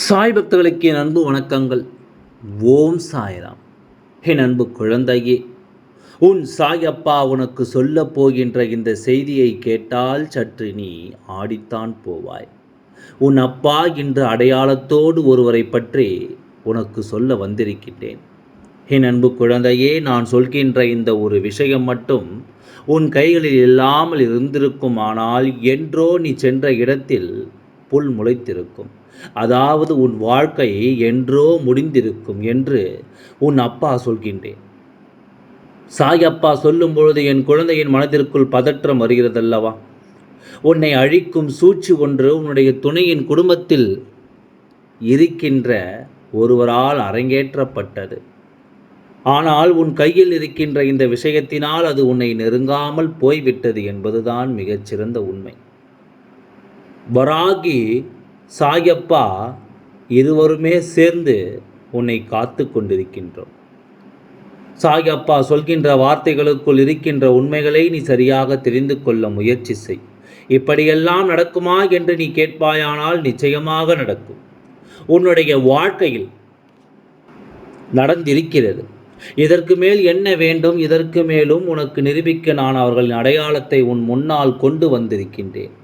சாய் பக்தர்களுக்கு என் அன்பு வணக்கங்கள். ஓம் சாய்ராம். என் அன்பு குழந்தையே உன் சாயப்பா உனக்கு சொல்லப் போகின்ற இந்த செய்தியை கேட்டால் சற்று நீ ஆடித்தான் போவாய். உன் அப்பா என்ற அடையாளத்தோடு ஒருவரை பற்றி உனக்கு சொல்ல வந்திருக்கின்றேன். என் அன்பு குழந்தையே நான் சொல்கின்ற இந்த ஒரு விஷயம் மட்டும் உன் கைகளில் இல்லாமல் இருந்திருக்கும் ஆனால் என்றோ நீ சென்ற இடத்தில் புல் முளைத்திருக்கும். அதாவது உன் வாழ்க்கை என்றோ முடிந்திருக்கும் என்று உன் அப்பா சொல்கின்றேன். சாயப்பா சொல்லும் பொழுது என் குழந்தையின் மனதிற்குள் பதற்றம் வருகிறதல்லவா? உன்னை அழிக்கும் சூழ்ச்சி ஒன்று உன்னுடைய துணையின் குடும்பத்தில் இருக்கின்ற ஒருவரால் அரங்கேற்றப்பட்டது. ஆனால் உன் கையில் இருக்கின்ற இந்த விஷயத்தினால் அது உன்னை நெருங்காமல் போய்விட்டது என்பதுதான் மிகச்சிறந்த உண்மை. வராகி சாயப்பா இருவருமே சேர்ந்து உன்னை காத்து கொண்டிருக்கின்றோம். சாயப்பா சொல்கின்ற வார்த்தைகளுக்குள் இருக்கின்ற உண்மைகளை நீ சரியாக தெரிந்து கொள்ள முயற்சி செய். இப்படியெல்லாம் நடக்குமா என்று நீ கேட்பாயானால் நிச்சயமாக நடக்கும். உன்னுடைய வாழ்க்கையில் நடந்திருக்கிறது. இதற்கு மேல் என்ன வேண்டும்? இதற்கு மேலும் உனக்கு நிரூபிக்க நான் அவர்களின் அடையாளத்தை உன் முன்னால் கொண்டு வந்திருக்கின்றேன்.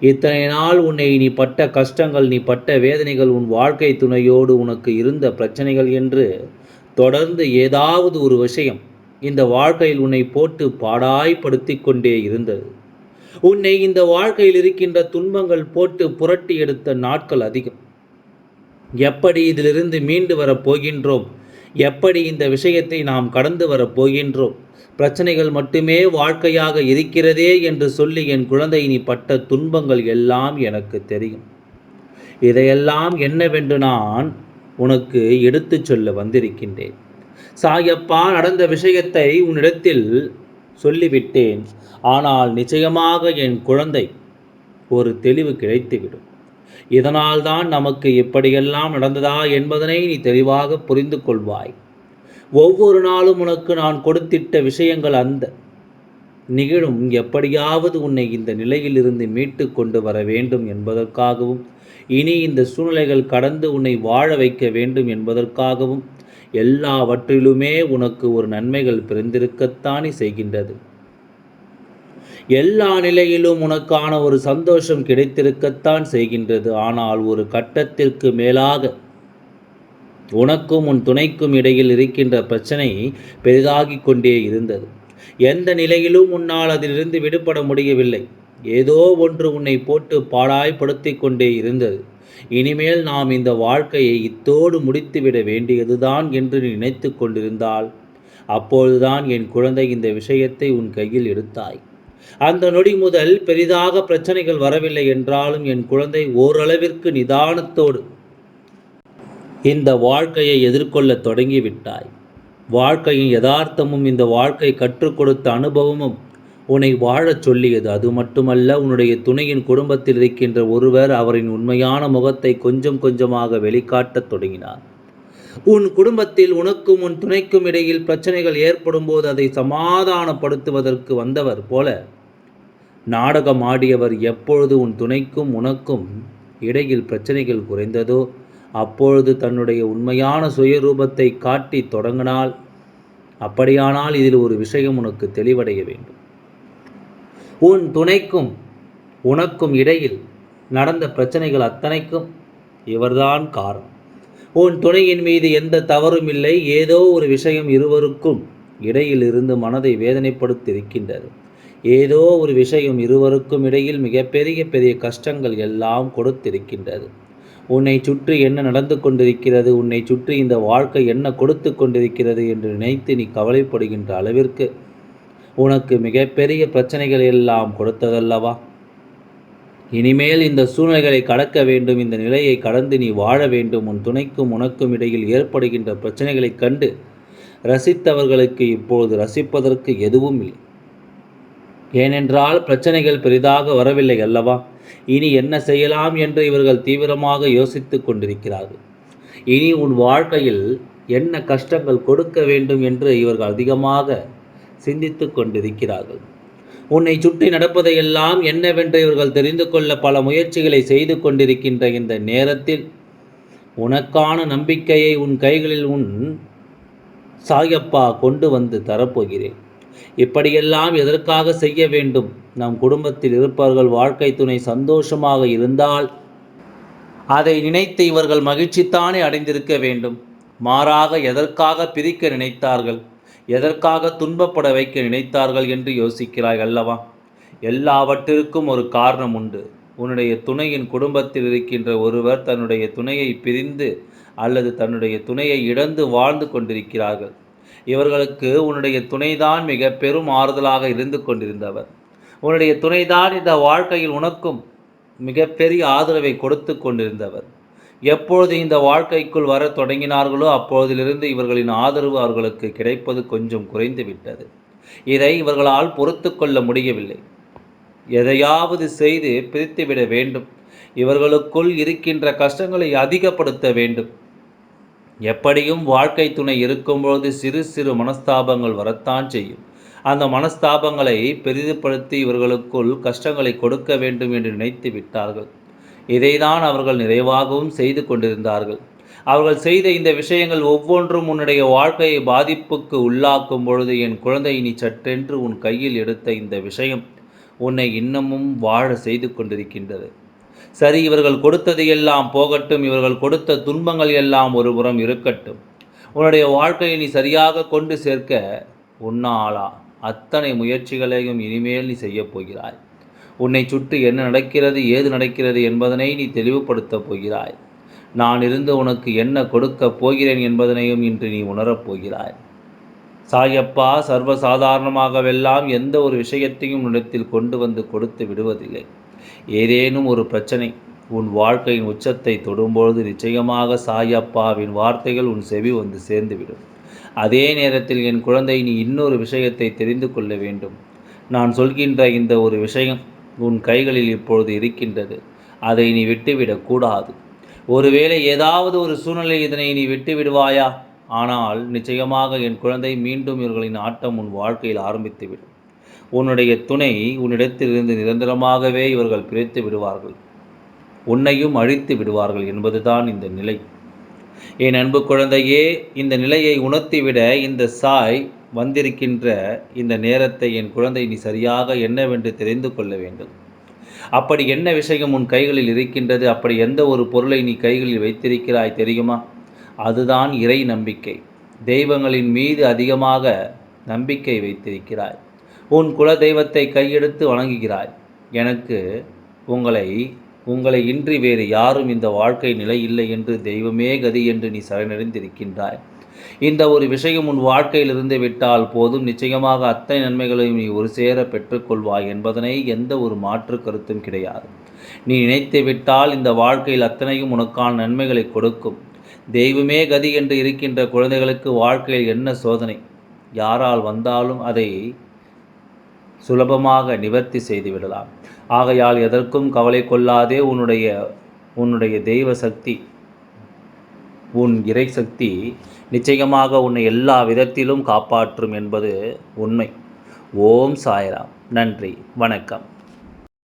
இத்தனை நாள் உன்னை நீ பட்ட கஷ்டங்கள் நீ பட்ட வேதனைகள் உன் வாழ்க்கை துணையோடு உனக்கு இருந்த பிரச்சனைகள் என்று தொடர்ந்து ஏதாவது ஒரு விஷயம் இந்த வாழ்க்கையில் உன்னை போட்டு பாடாய்படுத்தி கொண்டே இருந்தது. உன்னை இந்த வாழ்க்கையில் இருக்கின்ற துன்பங்கள் போட்டு புரட்டி எடுத்த நாட்கள் அதிகம். எப்படி இதிலிருந்து மீண்டு வரப் போகின்றோம்? எப்படி இந்த விஷயத்தை நாம் கடந்து வரப் போகின்றோம்? பிரச்சனைகள் மட்டுமே வாழ்க்கையாக இருக்கிறதே என்று சொல்லி என் குழந்தை நீ பட்ட துன்பங்கள் எல்லாம் எனக்கு தெரியும். இதையெல்லாம் என்னவென்று நான் உனக்கு எடுத்துச் சொல்ல வந்திருக்கின்றேன். சாயப்பா நடந்த விஷயத்தை உன்னிடத்தில் சொல்லிவிட்டேன். ஆனால் நிச்சயமாக என் குழந்தை ஒரு தெளிவு கிடைத்துவிடும். இதனால்தான் நமக்கு இப்படியெல்லாம் நடந்ததா என்பதனை நீ தெளிவாக புரிந்து கொள்வாய் ஒவ்வொரு நாளும் உனக்கு நான் கொடுத்திட்ட விஷயங்கள் அந்த நிகழும் எப்படியாவது உன்னை இந்த நிலையிலிருந்து மீட்டு கொண்டு வர வேண்டும் என்பதற்காகவும் இனி இந்த சூழ்நிலைகள் கடந்து உன்னை வாழ வைக்க வேண்டும் என்பதற்காகவும் எல்லாவற்றிலுமே உனக்கு ஒரு நன்மைகள் பிறந்திருக்கத்தானே செய்கின்றது. எல்லா நிலையிலும் உனக்கான ஒரு சந்தோஷம் கிடைத்திருக்கத்தான் செய்கின்றது. ஆனால் ஒரு கட்டத்திற்கு மேலாக உனக்கும் உன் துணைக்கும் இடையில் இருக்கின்ற பிரச்சனை பெரிதாகி கொண்டே இருந்தது. எந்த நிலையிலும் உன்னால் அதிலிருந்து விடுபட முடியவில்லை. ஏதோ ஒன்று உன்னை போட்டு பாடாய்படுத்தி கொண்டே இருந்தது. இனிமேல் நாம் இந்த வாழ்க்கையை இத்தோடு முடித்துவிட வேண்டியதுதான் என்று நினைத்து கொண்டிருந்தால் அப்பொழுதுதான் என் குழந்தை இந்த விஷயத்தை உன் கையில் எடுத்தாய். அந்த நொடி முதல் பெரிதாக பிரச்சனைகள் வரவில்லை என்றாலும் என் குழந்தை ஓரளவிற்கு நிதானத்தோடு இந்த வாழ்க்கையை எதிர்கொள்ள தொடங்கிவிட்டாய். வாழ்க்கையின் யதார்த்தமும் இந்த வாழ்க்கை கற்றுக் கொடுத்த அனுபவமும் உன்னை வாழச் சொல்லியது. அது மட்டுமல்ல உன்னுடைய துணையின் குடும்பத்தில் இருக்கின்ற ஒருவர் அவரின் உண்மையான முகத்தை கொஞ்சம் கொஞ்சமாக வெளிக்காட்டத் தொடங்கினார். உன் குடும்பத்தில் உனக்கும் உன் துணைக்கும் இடையில் பிரச்சனைகள் ஏற்படும் போது அதை சமாதானப்படுத்துவதற்கு வந்தவர் போல. நாடகம் ஆடியவர் எப்பொழுது உன் துணைக்கும் உனக்கும் இடையில் பிரச்சனைகள் குறைந்ததோ அப்பொழுது தன்னுடைய உண்மையான சுயரூபத்தை காட்டி தொடங்கினால் அப்படியானால் இதில் ஒரு விஷயம் உனக்கு தெளிவடைய வேண்டும். உன் துணைக்கும் உனக்கும் இடையில் நடந்த பிரச்சனைகள் அத்தனைக்கும் இவர்தான் காரணம். உன் துணையின் மீது எந்த தவறும் இல்லை. ஏதோ ஒரு விஷயம் இருவருக்கும் இடையில் இருந்து மனதை வேதனைப்படுத்தியிருக்கின்றது. ஏதோ ஒரு விஷயம் இருவருக்கும் இடையில் மிகப்பெரிய பெரிய கஷ்டங்கள் எல்லாம் கொடுத்திருக்கின்றது. உன்னை சுற்றி என்ன நடந்து கொண்டிருக்கிறது? உன்னை சுற்றி இந்த வாழ்க்கை என்ன கொடுத்து கொண்டிருக்கிறது என்று நினைத்து நீ கவலைப்படுகின்ற அளவிற்கு உனக்கு மிகப்பெரிய பிரச்சனைகள் எல்லாம் கொடுத்ததல்லவா? இனிமேல் இந்த சூழ்நிலைகளை கடக்க வேண்டும் இந்த நிலையை கடந்து நீ வாழ வேண்டும். உன் துணைக்கும் உனக்கும் இடையில் ஏற்படுகின்ற பிரச்சனைகளைக் கண்டு ரசித்தவர்களுக்கு இப்பொழுது ரசிப்பதற்கு எதுவும் இல்லை. ஏனென்றால் பிரச்சனைகள் பெரிதாக வரவில்லை அல்லவா? இனி என்ன செய்யலாம் என்று இவர்கள் தீவிரமாக யோசித்து கொண்டிருக்கிறார்கள். இனி உன் வாழ்க்கையில் என்ன கஷ்டங்கள் கொடுக்க வேண்டும் என்று இவர்கள் அதிகமாக சிந்தித்து கொண்டிருக்கிறார்கள். உன்னை சுற்றி நடப்பதையெல்லாம் என்னவென்று இவர்கள் தெரிந்து கொள்ள பல முயற்சிகளை செய்து கொண்டிருக்கின்ற இந்த நேரத்தில் உனக்கான நம்பிக்கையை உன் கைகளில் உன் சாயப்பா கொண்டு வந்து தரப்போகிறேன். இப்படியெல்லாம் எதற்காக செய்ய வேண்டும்? நம் குடும்பத்தில் இருப்பவர்கள் வாழ்க்கை துணை சந்தோஷமாக இருந்தால் அதை நினைத்து இவர்கள் மகிழ்ச்சித்தானே அடைந்திருக்க வேண்டும். மாறாக எதற்காக பிரிக்க நினைத்தார்கள்? எதற்காக துன்பப்பட வைக்க நினைத்தார்கள் என்று யோசிக்கிறாய் அல்லவா? எல்லாவற்றிற்கும் ஒரு காரணம் உண்டு. உன்னுடைய துணையின் குடும்பத்தில் இருக்கின்ற ஒருவர் தன்னுடைய துணையை பிரிந்து அல்லது தன்னுடைய துணையை இழந்து வாழ்ந்து கொண்டிருக்கிறார்கள். இவர்களுக்கு உன்னுடைய துணைதான் மிக பெரும் ஆறுதலாக இருந்து கொண்டிருந்தவர். உன்னுடைய துணைதான் இந்த வாழ்க்கையில் உனக்கும் மிகப்பெரிய ஆதரவை கொடுத்து கொண்டிருந்தவர். எப்பொழுது இந்த வாழ்க்கைக்குள் வர தொடங்கினார்களோ அப்பொழுதிலிருந்து இவர்களின் ஆதரவு அவர்களுக்கு கிடைப்பது கொஞ்சம் குறைந்துவிட்டது இதை இவர்களால் பொறுத்து கொள்ள முடியவில்லை. எதையாவது செய்து பிரித்துவிட வேண்டும். இவர்களுக்குள் இருக்கின்ற கஷ்டங்களை அதிகப்படுத்த வேண்டும். எப்படியும் வாழ்க்கை துணை இருக்கும்பொழுது சிறு சிறு மனஸ்தாபங்கள் வரத்தான் செய்யும். அந்த மனஸ்தாபங்களை பெரிதுபடுத்தி இவர்களுக்குள் கஷ்டங்களை கொடுக்க வேண்டும் என்று நினைத்து விட்டார்கள். இதைதான் அவர்கள் நிறைவாகவும் செய்து கொண்டிருந்தார்கள். அவர்கள் செய்த இந்த விஷயங்கள் ஒவ்வொன்றும் உன்னுடைய வாழ்க்கையை பாதிப்புக்கு உள்ளாக்கும் பொழுது என் குழந்தை நீ சற்றென்று உன் கையில் எடுத்த இந்த விஷயம் உன்னை இன்னமும் வாழ செய்து கொண்டிருக்கின்றது. சரி இவர்கள் கொடுத்தது எல்லாம் போகட்டும். இவர்கள் கொடுத்த துன்பங்கள் எல்லாம் ஒருபுறம் இருக்கட்டும். உன்னுடைய வாழ்க்கையை நீ சரியாக கொண்டு சேர்க்க உன்னாலா அத்தனை முயற்சிகளையும் இனிமேல் நீ செய்யப் போகிறாய். உன்னை சுற்றி என்ன நடக்கிறது ஏது நடக்கிறது என்பதனை நீ தெளிவுபடுத்தப் போகிறாய். நான் இருந்து உனக்கு என்ன கொடுக்கப் போகிறேன் என்பதனையும் இன்று நீ உணரப் போகிறாய். சாயப்பா சர்வசாதாரணமாகவெல்லாம் எந்த ஒரு விஷயத்தையும் உன்னிடத்தில் கொண்டு வந்து கொடுத்து விடுவதில்லை. ஏதேனும் ஒரு பிரச்சனை உன் வாழ்க்கையின் உச்சத்தை தொடும்பொழுது நிச்சயமாக சாயப்பாவின் வார்த்தைகள் உன் செவி வந்து சேர்ந்துவிடும். அதே நேரத்தில் என் குழந்தை நீ இன்னொரு விஷயத்தை தெரிந்து கொள்ள வேண்டும். நான் சொல்கின்ற இந்த ஒரு விஷயம் உன் கைகளில் இப்பொழுது இருக்கின்றது. அதை நீ விட்டுவிடக்கூடாது ஒருவேளை ஏதாவது ஒரு சூழ்நிலை இதனை நீ விட்டு விடுவாயா? ஆனால் நிச்சயமாக என் குழந்தை மீண்டும் இவர்களின் ஆட்டம் உன் வாழ்க்கையில் ஆரம்பித்துவிடும். உன்னுடைய துணை உன்னிடத்திலிருந்து நிரந்தரமாகவே இவர்கள் பிரித்து விடுவார்கள். உன்னையும் அழித்து விடுவார்கள் என்பதுதான் இந்த நிலை. என் அன்பு குழந்தையே இந்த நிலையை உணர்த்திவிட இந்த சாய் வந்திருக்கின்ற இந்த நேரத்தை என் குழந்தை நீ சரியாக என்னவென்று தெரிந்து கொள்ள வேண்டும். அப்படி என்ன விஷயம் உன் கைகளில் இருக்கின்றது? அப்படி எந்த ஒரு பொருளை நீ கைகளில் வைத்திருக்கிறாய் தெரியுமா? அதுதான் இறை நம்பிக்கை. தெய்வங்களின் மீது அதிகமாக நம்பிக்கை வைத்திருக்கிறாய். உன் குல தெய்வத்தை கையெடுத்து வணங்குகிறாய். எனக்கு உங்களை உங்களை இன்றி வேறு யாரும் இந்த வாழ்க்கை நிலை இல்லை என்று தெய்வமே கதி என்று நீ சரணடைந்திருக்கின்றாய். இந்த ஒரு விஷயம் உன் வாழ்க்கையிலிருந்து விட்டால் போதும். நிச்சயமாக அத்தனை நன்மைகளையும் நீ ஒரு சேர பெற்றுக்கொள்வாய் என்பதனை எந்த ஒரு மாற்று கருத்தும் கிடையாது. நீ நினைத்து விட்டால் இந்த வாழ்க்கையில் அத்தனையும் உனக்கான நன்மைகளை கொடுக்கும். தெய்வமே கதி என்று இருக்கின்ற குழந்தைகளுக்கு வாழ்க்கையில் என்ன சோதனை? யாரால் வந்தாலும் அதை சுலபமாக நிவர்த்தி செய்து விடலாம். ஆகையால் எதற்கும் கவலை கொள்ளாதே உன்னுடைய உன்னுடைய தெய்வ சக்தி. உன் இறை சக்தி நிச்சயமாக உன்னை எல்லா விதத்திலும் காப்பாற்றும் என்பது உண்மை. ஓம் சாய்ராம். நன்றி. வணக்கம்.